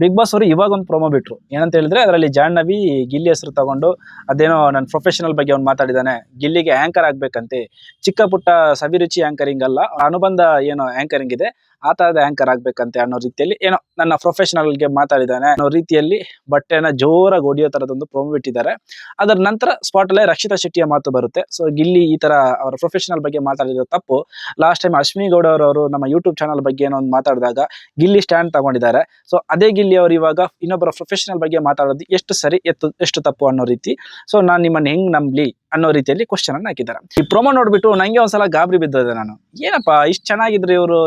Big boss ಅವರು ಇವಾಗ ಒಂದು ಪ್ರೊಮೋ ಬಿಟ್ರು. ಏನಂತ ಹೇಳಿದ್ರೆ ಅದರಲ್ಲಿ ಜಾಹ್ನವಿ, ಗಿಲ್ಲಿ ಹೆಸರು ತಗೊಂಡು ಅದೇನೋ ನನ್ನ ಪ್ರೊಫೆಷನಲ್ ಬಗ್ಗೆ ಅವ್ನು ಮಾತಾಡಿದಾನೆ. ಗಿಲ್ಲಿಗೆ ಆಂಕರ್ ಆಗ್ಬೇಕಂತೆ. ಚಿಕ್ಕ ಪುಟ್ಟ ಸವಿರುಚಿ ಆಂಕರಿಂಗ್ ಅಲ್ಲ. ಅನುಬಂಧ ಏನೋ ಆಂಕರಿಂಗ್ ಇದೆ. ಆ ತರದ ಆಂಕರ್ ಆಗ್ಬೇಕಂತೆ ಅನ್ನೋ ರೀತಿಯಲ್ಲಿ ಏನೋ ನನ್ನ ಪ್ರೊಫೆಷನಲ್ಗೆ ಮಾತಾಡಿದಾನೆ ಅನ್ನೋ ರೀತಿಯಲ್ಲಿ ಬಟ್ಟೆನ ಜೋರಾಗಿ ಹೊಡಿಯೋ ತರದೊಂದು ಪ್ರೊಮೋ ಬಿಟ್ಟಿದ್ದಾರೆ ಅದರ ನಂತರ ಸ್ಪಾಟ್ ಅಲ್ಲೇ ರಕ್ಷಿತಾ ಶೆಟ್ಟಿಯ ಮಾತು ಬರುತ್ತೆ. ಸೊ ಗಿಲ್ಲಿ ಈ ತರ ಅವರ ಪ್ರೊಫೆಷನಲ್ ಬಗ್ಗೆ ಮಾತಾಡಿರೋ ತಪ್ಪು. ಲಾಸ್ಟ್ ಟೈಮ್ ಅಶ್ವಿನಿ ಗೌಡ ಅವರು ನಮ್ಮ ಯೂಟ್ಯೂಬ್ ಚಾನಲ್ ಬಗ್ಗೆ ಏನೋ ಒಂದು ಮಾತಾಡಿದಾಗ ಗಿಲ್ಲಿ ಸ್ಟ್ಯಾಂಡ್ ತಗೊಂಡಿದ್ದಾರೆ. ಸೊ ಅದೇ ಗಿಲ್ಲಿ ಅವರು ಇವಾಗ ಇನ್ನೊಬ್ಬರ ಪ್ರೊಫೆಷನಲ್ ಬಗ್ಗೆ ಮಾತಾಡೋದು ಎಷ್ಟು ಸರಿ ಎತ್ತು, ಎಷ್ಟು ತಪ್ಪು ಅನ್ನೋ ರೀತಿ. ಸೊ ನಾನು ನಿಮ್ಮನ್ನ ಹೆಂಗ್ ನಂಬ್ಲಿ? ಅನ್ನೋ ರೀತಿಯಲ್ಲಿ ಕ್ವಶನ್ ಅನ್ನ ಹಾಕಿದ್ದಾರೆ. ಈ ಪ್ರೊಮೋ ನೋಡ್ಬಿಟ್ಟು ನಂಗೆ ಒಂದ್ಸಲ ಗಾಬರಿ ಬಿದ್ದೋದೆ ನಾನು. ಏನಪ್ಪಾ, ಇಷ್ಟು ಚೆನ್ನಾಗಿದ್ರು ಇವರು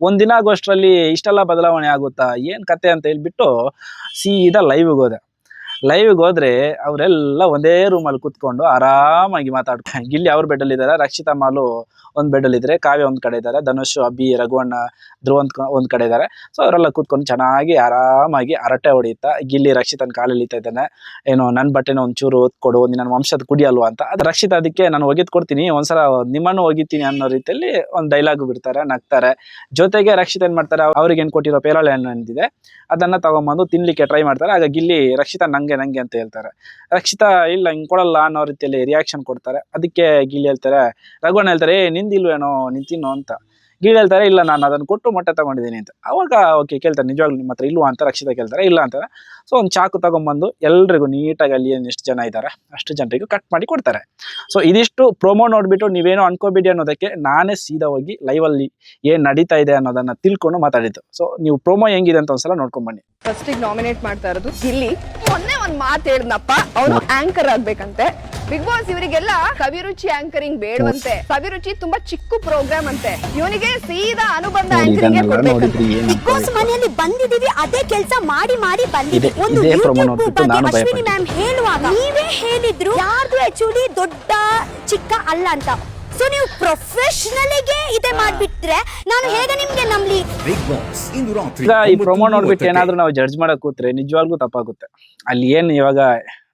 ಒಂದಿನ ಆಗೋಷ್ಟರಲ್ಲಿ ಇಷ್ಟೆಲ್ಲ ಬದಲಾವಣೆ ಆಗುತ್ತಾ? ಏನ್ ಕತೆ ಅಂತ ಹೇಳ್ಬಿಟ್ಟು ಸೀದಾ ಲೈವ್ಗೆ ಹೋದೆ. ಲೈವ್ಗೆ ಹೋದ್ರೆ ಅವರೆಲ್ಲ ಒಂದೇ ರೂಮಲ್ಲಿ ಕುತ್ಕೊಂಡು ಆರಾಮಾಗಿ ಮಾತಾಡ್ಕೊಂಡು ಗಿಲ್ಲಿ ಅವ್ರ ಬೆಡ್ಡಲ್ಲಿ ಇದ್ದಾರೆ ರಕ್ಷಿತಾ ಮಾಲು ಒಂದ್ ಬೆಡ್ಡಲ್ಲಿ ಇದ್ರೆ, ಕಾವ್ಯ ಒಂದ್ ಕಡೆ ಇದ್ದಾರೆ ಧನುಷ್ ಅಬ್ಬಿ ರಘುವಣ್ಣ, ಧ್ರುವ ಒಂದ್ ಒಂದ್ ಕಡೆ ಇದ್ದಾರೆ ಸೊ ಅವರೆಲ್ಲ ಕೂತ್ಕೊಂಡು ಚೆನ್ನಾಗಿ ಆರಾಮಾಗಿ ಹರಟೆ ಹೊಡಿತಾ ಗಿಲ್ಲಿ ರಕ್ಷಿತನ ಕಾಲು ಎಳಿತಾ ಇದ್ದಾನೆ. ಏನೋ ನನ್ನ ಬಟ್ಟೆನ ಒಂಚೂರು ಒತ್ಕೊಡು ನಿನ್ ನನ್ನ ವಂಶದ ಕುಡಿ ಅಲ್ವಾ ಅಂತ. ಅದು ರಕ್ಷಿತ ಅದಕ್ಕೆ ನಾನು ಒಗೆದ್ ಕೊಡ್ತೀನಿ, ಒಂದ್ಸಲ ನಿಮ್ಮನ್ನು ಒಗಿತೀನಿ ಅನ್ನೋ ರೀತಿಯಲ್ಲಿ ಒಂದು ಡೈಲಾಗ್ ಬಿಡ್ತಾರೆ, ನಗ್ತಾರೆ. ಜೊತೆಗೆ ರಕ್ಷಿತ ಏನ್ ಮಾಡ್ತಾರೆ, ಅವ್ರಿಗೆ ಏನ್ ಕೊಟ್ಟಿರೋ ಪೇರಳೆ ಹಣ್ಣು ಅಂತಿದೆ ಅದನ್ನ ತಗೊಂಬಂದು ತಿನ್ಲಿಕ್ಕೆ ಟ್ರೈ ಮಾಡ್ತಾರೆ. ಆಗ ಗಿಲ್ಲಿ ರಕ್ಷಿತ ನಂಗೆ ನಂಗೆ ಅಂತ ಹೇಳ್ತಾರೆ. ರಕ್ಷಿತಾ, ಇಲ್ಲ, ಹಿಂಗ್ ಕೊಡಲ್ಲ ಅನ್ನೋ ರೀತಿಯಲ್ಲಿ ರಿಯಾಕ್ಷನ್ ಕೊಡ್ತಾರೆ. ಅದಕ್ಕೆ ಗಿಳಿ ಹೇಳ್ತಾರೆ, ರಘುವಣ್ಣ ಹೇಳ್ತಾರೆ, ಏ, ನಿಂದಿಲ್ವೇನೋ ನಿಂತಿನೋ ಅಂತ. ಗಿಳಿ ಹೇಳ್ತಾರೆ ಇಲ್ಲ ನಾನು ಅದನ್ನು ಕೊಟ್ಟು ಮೊಟ್ಟೆ ತಗೊಂಡಿದ್ದೀನಿ ಅಂತ. ಅವಾಗ ಓಕೆ ಕೇಳ್ತಾರೆ ನಿಜವಾಗ್ಲೂ ನಿಮ್ಮ ಹತ್ರ ಇಲ್ವಾ ಅಂತ ರಕ್ಷಿತ ಕೇಳ್ತಾರೆ ಇಲ್ಲ ಅಂತಾರೆ. ಸೊ ಒಂದು ಚಾಕು ತಗೊಂಬಂದು ಎಲ್ರಿಗೂ ನೀಟಾಗಿ ಅಲ್ಲಿ ಏನು ಎಷ್ಟು ಜನ ಇದ್ದಾರೆ ಅಷ್ಟು ಜನರಿಗೂ ಕಟ್ ಮಾಡಿ ಕೊಡ್ತಾರೆ. ಸೊ ಇದಿಷ್ಟು ಪ್ರೊಮೋ ನೋಡಿಬಿಟ್ಟು ನೀವೇನೋ ಅನ್ಕೋಬೇಡಿ ಅನ್ನೋದಕ್ಕೆ ನಾನೇ ಸೀದಾ ಹೋಗಿ ಲೈವ್ ಅಲ್ಲಿ ಏನ್ ನಡೀತಾ ಇದೆ ಅನ್ನೋದನ್ನ ತಿಳ್ಕೊಂಡು ಮಾತಾಡಿದ್ದು. ಸೊ ನೀವು ಪ್ರೊಮೋ ಹೆಂಗಿದೆ ಅಂತ ಒಂದ್ಸಲ ನೋಡ್ಕೊಂಡು ಬನ್ನಿ. ಫಸ್ಟ್ ನಾಮಿನೇಟ್ ಮಾಡ್ತಾ ಇರೋದು ಇಲ್ಲಿ ಮೊನ್ನೆ ಒಂದು ಮಾತು ಹೇಳಿದ್ನಪ್ಪ ಅವನು ಆಂಕರ್ ಆಗ್ಬೇಕಂತೆ. ಬಿಗ್ ಬಾಸ್ ಇವರಿಗೆಲ್ಲ ಕವಿರುಚಿ ಆಂಕರಿಂಗ್ ಬೇಡವಂತೆ. ಕವಿರುಚಿ ತುಂಬಾ ಚಿಕ್ಕ ಪ್ರೋಗ್ರಾಮ್ ಅಂತೆ. ಇವನಿಗೆ ಸೀದಾ ಅನುಬಂಧ ಆಂಕರಿಂಗ್ ಬಿಗ್ ಬಾಸ್ ಮನೆಯಲ್ಲಿ ಬಂದಿದೀವಿ ಅದೇ ಕೆಲಸ ಮಾಡಿ ಮಾಡಿ ಬಂದಿದೆ ಒಂದು ಅಶ್ವಿನಿ ಮ್ಯಾಮ್ ಹೇಳುವಾಗ ನೀವೇ ಹೇಳಿದ್ರು ಯಾರ್ದು ಆಕ್ಚುಲಿ ದೊಡ್ಡ ಚಿಕ್ಕ ಅಲ್ಲ ಅಂತ. ಸೊ ನೀವು ಪ್ರೊಫೆಷನಲ್ಗೆ ಇದೆ ಮಾಡ್ಬಿಟ್ರೆ ನಾನು ಹೇಗೆ ನಿಮ್ಗೆ ನಂಬಲಿ? ಬಿಗ್ ಬಾಸ್ ಇಂದು ರಾತ್ರಿ ಈ ಪ್ರೊಮೋ ನೋಡ್ಬಿಟ್ಟು ಏನಾದ್ರೂ ನಾವು ಜಡ್ಜ್ ಮಾಡಕ್ ಕೂತ್ರೆ ನಿಜವಾಗ್ಲೂ ತಪ್ಪಾಗುತ್ತೆ. ಅಲ್ಲಿ ಏನ್ ಇವಾಗ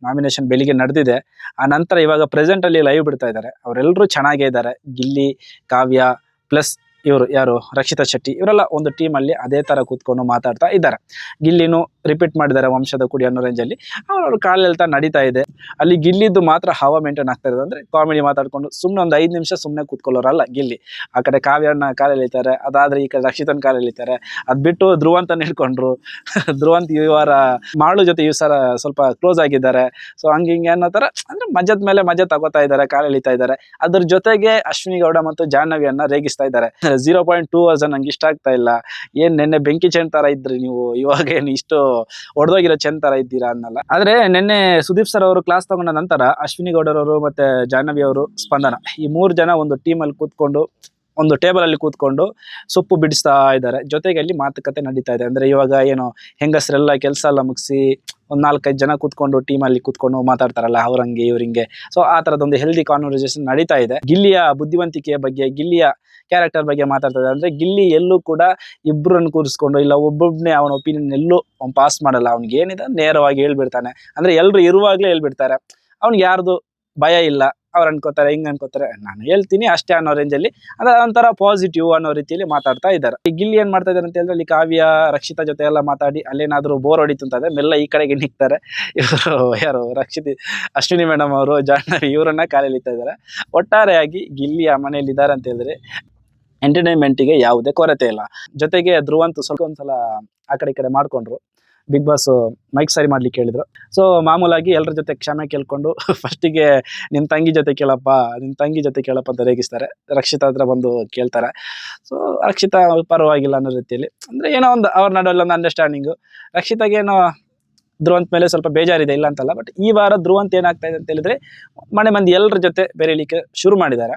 ನಾಮಿನೇಷನ್ ಬೆಳಿಗ್ಗೆ ನಡೆದಿದೆ. ಆ ನಂತರ ಇವಾಗ ಪ್ರೆಸೆಂಟ್ ಅಲ್ಲಿ ಲೈವ್ ಬಿಡ್ತಾ ಇದ್ದಾರೆ. ಅವರೆಲ್ಲರೂ ಚೆನ್ನಾಗೇ ಇದ್ದಾರೆ. ಗಿಲ್ಲಿ, ಕಾವ್ಯ ಪ್ಲಸ್ ಇವರು ಯಾರು? ರಕ್ಷಿತಾ ಶೆಟ್ಟಿ. ಇವರೆಲ್ಲ ಒಂದು ಟೀಮ್ ಅಲ್ಲಿ ಅದೇ ತರ ಕೂತ್ಕೊಂಡು ಮಾತಾಡ್ತಾ ಇದ್ದಾರೆ. ಗಿಲ್ಲಿನು ರಿಪೀಟ್ ಮಾಡಿದ್ದಾರೆ ವಂಶದ ಕುಡಿ ಅನ್ನೋ ರೇಂಜ್ ಅಲ್ಲಿ. ಅವ್ರವ್ರ ಕಾಲ್ ಎಳ್ತಾ ನಡೀತಾ ಇದೆ. ಅಲ್ಲಿ ಗಿಲ್ಲಿದ್ದು ಮಾತ್ರ ಹವಾ ಮೇಂಟೈನ್ ಆಗ್ತಾ ಇದೆ ಅಂದ್ರೆ ಕಾಮಿಡಿ ಮಾತಾಡ್ಕೊಂಡು ಸುಮ್ಮನೆ ಒಂದು ಐದು ನಿಮಿಷ ಸುಮ್ಮನೆ ಕೂತ್ಕೊಳ್ಳೋರಲ್ಲ ಗಿಲ್ಲಿ. ಆ ಕಡೆ ಕಾವ್ಯನ ಕಾಲೆಳಿತಾರೆ ಅದಾದ್ರೆ ಈ ಕಡೆ ರಕ್ಷಿತನ್ ಕಾಲೆಳಿತಾರೆ ಅದು ಬಿಟ್ಟು ಧ್ರುವಂತ ಹಿಡ್ಕೊಂಡ್ರು ಧ್ರುವಂತ ಈ ವಾರ ಮಾಳು ಜೊತೆ ಈ ಸರ ಸ್ವಲ್ಪ ಕ್ಲೋಸ್ ಆಗಿದ್ದಾರೆ. ಸೊ ಹಂಗೆ ಹಿಂಗೆ ಅನ್ನೋ ತರ ಅಂದ್ರೆ ಮಜದ ಮೇಲೆ ಮಜ ತಗೋತಾ ಇದ್ದಾರೆ ಕಾಲೆಳಿತಾ ಇದ್ದಾರೆ. ಅದ್ರ ಜೊತೆಗೆ ಅಶ್ವಿನಿ ಗೌಡ ಮತ್ತು ಜಾಹ್ನವಿಯನ್ನು ರೇಗಿಸ್ತಾ ಇದ್ದಾರೆ. ಜೀರೋ ಪಾಯಿಂಟ್ ಟೂ ವರ್ಸನ್ ನಂಗೆ ಇಷ್ಟ ಆಗ್ತಾ ಇಲ್ಲ. ಏನ್ ನಿನ್ನೆ ಬೆಂಕಿ ಚೆನ್ ತರ ಇದ್ರಿ ನೀವು? ಇವಾಗ ಏನ್ ಇಷ್ಟು ಒಡೆದೋಗಿರೋ ಚೆನ್ ತರ ಇದ್ದೀರಾ? ಅನ್ನಲ್ಲ. ಆದ್ರೆ ನಿನ್ನೆ ಸುದೀಪ್ ಸರ್ ಅವರು ಕ್ಲಾಸ್ ತಗೊಂಡ ನಂತರ ಅಶ್ವಿನಿ ಗೌಡರವರು ಮತ್ತೆ ಜಾಹ್ನವಿ ಅವರು ಸ್ಪಂದನ. ಈ ಮೂರು ಜನ ಒಂದು ಟೀಮ್ ಅಲ್ಲಿ ಕೂತ್ಕೊಂಡು, ಒಂದು ಟೇಬಲ್ ಅಲ್ಲಿ ಕೂತ್ಕೊಂಡು ಸೊಪ್ಪು ಬಿಡಿಸ್ತಾ ಇದ್ದಾರೆ. ಜೊತೆಗೆ ಅಲ್ಲಿ ಮಾತುಕತೆ ನಡೀತಾ ಇದೆ. ಅಂದ್ರೆ ಇವಾಗ ಏನು ಹೆಂಗಸರೆಲ್ಲ ಕೆಲಸ ಎಲ್ಲ ಮುಗಿಸಿ ಒಂದ್ ನಾಲ್ಕೈದು ಜನ ಕೂತ್ಕೊಂಡು ಅಲ್ಲಿ ಕೂತ್ಕೊಂಡು ಮಾತಾಡ್ತಾರಲ್ಲ ಅವ್ರಂಗೆ, ಇವ್ರಿಂಗೆ. ಸೊ ಆ ತರದೊಂದು ಹೆಲ್ದಿ ಕಾನ್ವರ್ಸೇಷನ್ ನಡೀತಾ ಇದೆ. ಗಿಲ್ಲಿಯ ಬುದ್ಧಿವಂತಿಕೆಯ ಬಗ್ಗೆ, ಗಿಲ್ಲಿಯ ಕ್ಯಾರೆಕ್ಟರ್ ಬಗ್ಗೆ ಮಾತಾಡ್ತಾ ಇದೆ ಅಂದ್ರೆ ಗಿಲ್ಲಿ ಎಲ್ಲೂ ಕೂಡ ಇಬ್ಬರನ್ನು ಕೂರಿಸ್ಕೊಂಡು ಇಲ್ಲ ಒಬ್ಬೊಬ್ನೇ ಅವನ ಒಪಿನಿಯನ್ ಎಲ್ಲೂ ಅವ್ನು ಪಾಸ್ ಮಾಡಲ್ಲ. ಅವ್ನಿಗೆ ಏನಿದೆ? ನೇರವಾಗಿ ಹೇಳ್ಬಿಡ್ತಾನೆ. ಅಂದ್ರೆ ಎಲ್ರು ಇರುವಾಗ್ಲೇ ಹೇಳ್ಬಿಡ್ತಾರೆ. ಅವ್ನಿಗೆ ಯಾರ್ದು ಭಯ ಇಲ್ಲ. ಅವ್ರು ಅನ್ಕೋತಾರೆ, ಹಿಂಗ್ ಅನ್ಕೋತಾರೆ. ನಾನು ಹೇಳ್ತೀನಿ ಅಷ್ಟೇ ಅನ್ನೋ ರೇಂಜಲ್ಲಿ ಅಂದ್ರೆ ಒಂಥರ ಪಾಸಿಟಿವ್ ಅನ್ನೋ ರೀತಿಯಲ್ಲಿ ಮಾತಾಡ್ತಾ ಇದ್ದಾರೆ. ಈ ಗಿಲ್ಲಿ ಏನ್ ಮಾಡ್ತಾ ಇದ್ದಾರೆ ಅಂತ ಹೇಳಿದ್ರೆ ಅಲ್ಲಿ ಕಾವ್ಯ, ರಕ್ಷಿತಾ ಜೊತೆ ಎಲ್ಲ ಮಾತಾಡಿ, ಅಲ್ಲೇನಾದ್ರೂ ಬೋರ್ ಹೊಡಿತು ಅಂತಂದ್ರೆ ಮೆಲ್ಲ ಈ ಕಡೆಗೆ ನಿಕ್ತಾರೆ. ಇವರು ಯಾರು? ರಕ್ಷಿತಿ, ಅಶ್ವಿನಿ ಮೇಡಮ್ ಅವರು, ಜಾಹ್ನವಿ, ಇವರನ್ನ ಕಾಲೆಳಿತಾ ಇದ್ದಾರೆ. ಒಟ್ಟಾರೆಯಾಗಿ ಗಿಲ್ಲಿ ಆ ಮನೆಯಲ್ಲಿ ಇದ್ದಾರೆ ಅಂತ ಹೇಳಿದ್ರೆ ಎಂಟರ್ಟೈನ್ಮೆಂಟಿಗೆ ಯಾವುದೇ ಕೊರತೆ ಇಲ್ಲ. ಜೊತೆಗೆ ಧ್ರುವಂತ ಸ್ವಲ್ಪ ಒಂದ್ಸಲ ಆ ಕಡೆ ಈ ಕಡೆ ಮಾಡ್ಕೊಂಡ್ರು. ಬಿಗ್ ಬಾಸ್ ಮೈಕ್ ಸರಿ ಮಾಡ್ಲಿಕ್ಕೆ ಹೇಳಿದ್ರು. ಸೊ ಮಾಮೂಲಾಗಿ ಎಲ್ಲರ ಜೊತೆ ಕ್ಷಮೆ ಕೇಳ್ಕೊಂಡು ಫಸ್ಟಿಗೆ ನಿಮ್ಮ ತಂಗಿ ಜೊತೆ ಕೇಳಪ್ಪ ನಿಮ್ಮ ತಂಗಿ ಜೊತೆ ಕೇಳಪ್ಪ ಅಂತ ರೇಗಿಸ್ತಾರೆ. ರಕ್ಷಿತಾ ಹತ್ರ ಬಂದು ಕೇಳ್ತಾರೆ. ಸೊ ರಕ್ಷಿತಾ ಪರವಾಗಿಲ್ಲ ಅನ್ನೋ ರೀತಿಯಲ್ಲಿ. ಅಂದ್ರೆ ಏನೋ ಒಂದು ಅವ್ರ ನಡುವಲ್ಲಿ ಒಂದು ಅಂಡರ್ಸ್ಟ್ಯಾಂಡಿಂಗು ರಕ್ಷಿತಾಗೇನೋ ಧ್ರುವಂತ ಮೇಲೆ ಸ್ವಲ್ಪ ಬೇಜಾರಿದೆ, ಇಲ್ಲ ಅಂತಲ್ಲ. ಬಟ್ ಈ ವಾರ ಧ್ರುವಂತ್ ಏನಾಗ್ತಾ ಇದೆ ಅಂತ ಹೇಳಿದ್ರೆ ಮನೆ ಮಂದಿ ಎಲ್ಲರ ಜೊತೆ ಬೆರೀಲಿಕ್ಕೆ ಶುರು ಮಾಡಿದ್ದಾರೆ.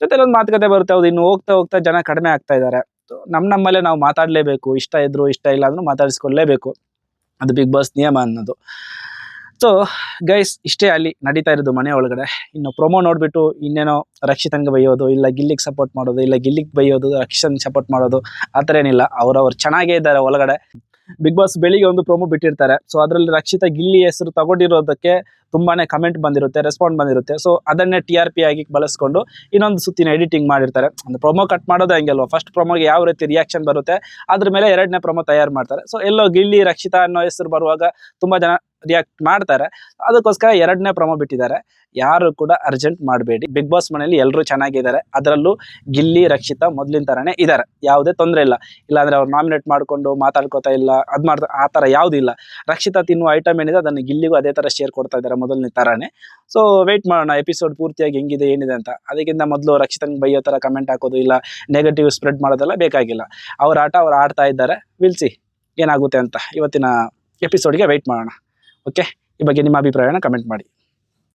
ಜೊತೆಲಿ ಒಂದು ಮಾತುಕತೆ ಬರುತ್ತೆ, ಹೌದು. ಇನ್ನು ಹೋಗ್ತಾ ಹೋಗ್ತಾ ಜನ ಕಡಿಮೆ ಆಗ್ತಾ ಇದ್ದಾರೆ ನಮ್ಮ ನಮ್ಮಲ್ಲೇ ನಾವು ಮಾತಾಡಲೇಬೇಕು. ಇಷ್ಟ ಇದ್ರು ಇಷ್ಟ ಇಲ್ಲ ಅಂದ್ರೂ ಮಾತಾಡಿಸ್ಕೊಳ್ಳೇಬೇಕು ಅದು ಬಿಗ್ ಬಾಸ್ ನಿಯಮ ಅನ್ನೋದು. ಸೊ ಗೈಸ್ ಇಷ್ಟೇ ಅಲ್ಲಿ ನಡೀತಾ ಇರೋದು ಮನೆ ಒಳಗಡೆ. ಇನ್ನು ಪ್ರೊಮೋ ನೋಡ್ಬಿಟ್ಟು ಇನ್ನೇನೋ ರಕ್ಷಿತನ್ಗೆ ಬೈಯೋದು, ಇಲ್ಲ ಗಿಲ್ಲಿಗೆ ಸಪೋರ್ಟ್ ಮಾಡೋದು, ಇಲ್ಲ ಗಿಲ್ಲಿಗೆ ಬೈಯೋದು, ರಕ್ಷಿತನ್ಗೆ ಸಪೋರ್ಟ್ ಮಾಡೋದು, ಆ ಥರ ಏನಿಲ್ಲ. ಅವ್ರವ್ರು ಚೆನ್ನಾಗೇ ಇದ್ದಾರೆ ಒಳಗಡೆ. ಬಿಗ್ ಬಾಸ್ ಬೆಳಿಗ್ಗೆ ಒಂದು ಪ್ರೋಮೋ ಬಿಟ್ಟಿರ್ತಾರೆ. ಸೊ ಅದರಲ್ಲಿ ರಕ್ಷಿತಾ ಗಿಲ್ಲಿ ಹೆಸರು ತಗೊಂಡಿರೋದಕ್ಕೆ ತುಂಬಾನೇ ಕಮೆಂಟ್ ಬಂದಿರುತ್ತೆ ರೆಸ್ಪಾಂಡ್ ಬಂದಿರುತ್ತೆ. ಸೊ ಅದನ್ನೇ ಟಿ ಆರ್ ಪಿ ಆಗಿ ಬಳಸ್ಕೊಂಡು ಇನ್ನೊಂದು ಸುತ್ತಿನ ಎಡಿಟಿಂಗ್ ಮಾಡಿರ್ತಾರೆ. ಒಂದು ಪ್ರೊಮೋ ಕಟ್ ಮಾಡೋದು ಹಂಗೆ ಅಲ್ವಾ? ಫಸ್ಟ್ ಪ್ರೊಮೋಗೆ ಯಾವ ರೀತಿ ರಿಯಾಕ್ಷನ್ ಬರುತ್ತೆ? ಅದ್ರ ಮೇಲೆ ಎರಡನೇ ಪ್ರೊಮೋ ತಯಾರು ಮಾಡ್ತಾರೆ. ಸೊ ಎಲ್ಲೋ ಗಿಲ್ಲಿ, ರಕ್ಷಿತಾ ಅನ್ನೋ ಹೆಸರು ಬರುವಾಗ ತುಂಬಾ ಜನ ರಿಯಾಕ್ಟ್ ಮಾಡ್ತಾರೆ. ಅದಕ್ಕೋಸ್ಕರ ಎರಡನೇ ಪ್ರಮೋ ಬಿಟ್ಟಿದ್ದಾರೆ. ಯಾರು ಕೂಡ ಅರ್ಜೆಂಟ್ ಮಾಡಬೇಡಿ. ಬಿಗ್ ಬಾಸ್ ಮನೆಯಲ್ಲಿ ಎಲ್ಲರೂ ಚೆನ್ನಾಗಿದ್ದಾರೆ. ಅದರಲ್ಲೂ ಗಿಲ್ಲಿ, ರಕ್ಷಿತಾ ಮೊದಲಿನ ಥರನೇ ಇದ್ದಾರೆ. ಯಾವುದೇ ತೊಂದರೆ ಇಲ್ಲ. ಇಲ್ಲಾಂದರೆ ಅವ್ರು ನಾಮಿನೇಟ್ ಮಾಡಿಕೊಂಡು ಮಾತಾಡ್ಕೋತಾ ಇಲ್ಲ. ಅದು ಮಾಡ್ತಾ ಆ ಥರ ಯಾವುದೂ ಇಲ್ಲ. ರಕ್ಷಿತಾ ತಿನ್ನುವ ಐಟಮ್ ಏನಿದೆ, ಅದನ್ನು ಗಿಲ್ಲಿಗೂ ಅದೇ ಥರ ಶೇರ್ ಕೊಡ್ತಾ ಇದ್ದಾರೆ ಮೊದಲನೇ ಥರನೇ ಸೊ ವೆಯ್ಟ್ ಮಾಡೋಣ. ಎಪಿಸೋಡ್ ಪೂರ್ತಿಯಾಗಿ ಹೆಂಗಿದೆ, ಏನಿದೆ ಅಂತ. ಅದಕ್ಕಿಂತ ಮೊದಲು ರಕ್ಷಿತಂಗೆ ಬೈಯೋ ಥರ ಕಮೆಂಟ್ ಹಾಕೋದು ಇಲ್ಲ. ನೆಗೆಟಿವ್ ಸ್ಪ್ರೆಡ್ ಮಾಡೋದೆಲ್ಲ ಬೇಕಾಗಿಲ್ಲ. ಅವ್ರ ಆಟ ಅವ್ರು ಆಡ್ತಾ ಇದ್ದಾರೆ. ವಿಲ್ಸಿ ಏನಾಗುತ್ತೆ ಅಂತ ಇವತ್ತಿನ ಎಪಿಸೋಡ್ಗೆ ವೆಯ್ಟ್ ಮಾಡೋಣ. ಓಕೆ ಈ ಬಗ್ಗೆ ನಿಮ್ಮ ಅಭಿಪ್ರಾಯನ ಕಮೆಂಟ್ ಮಾಡಿ.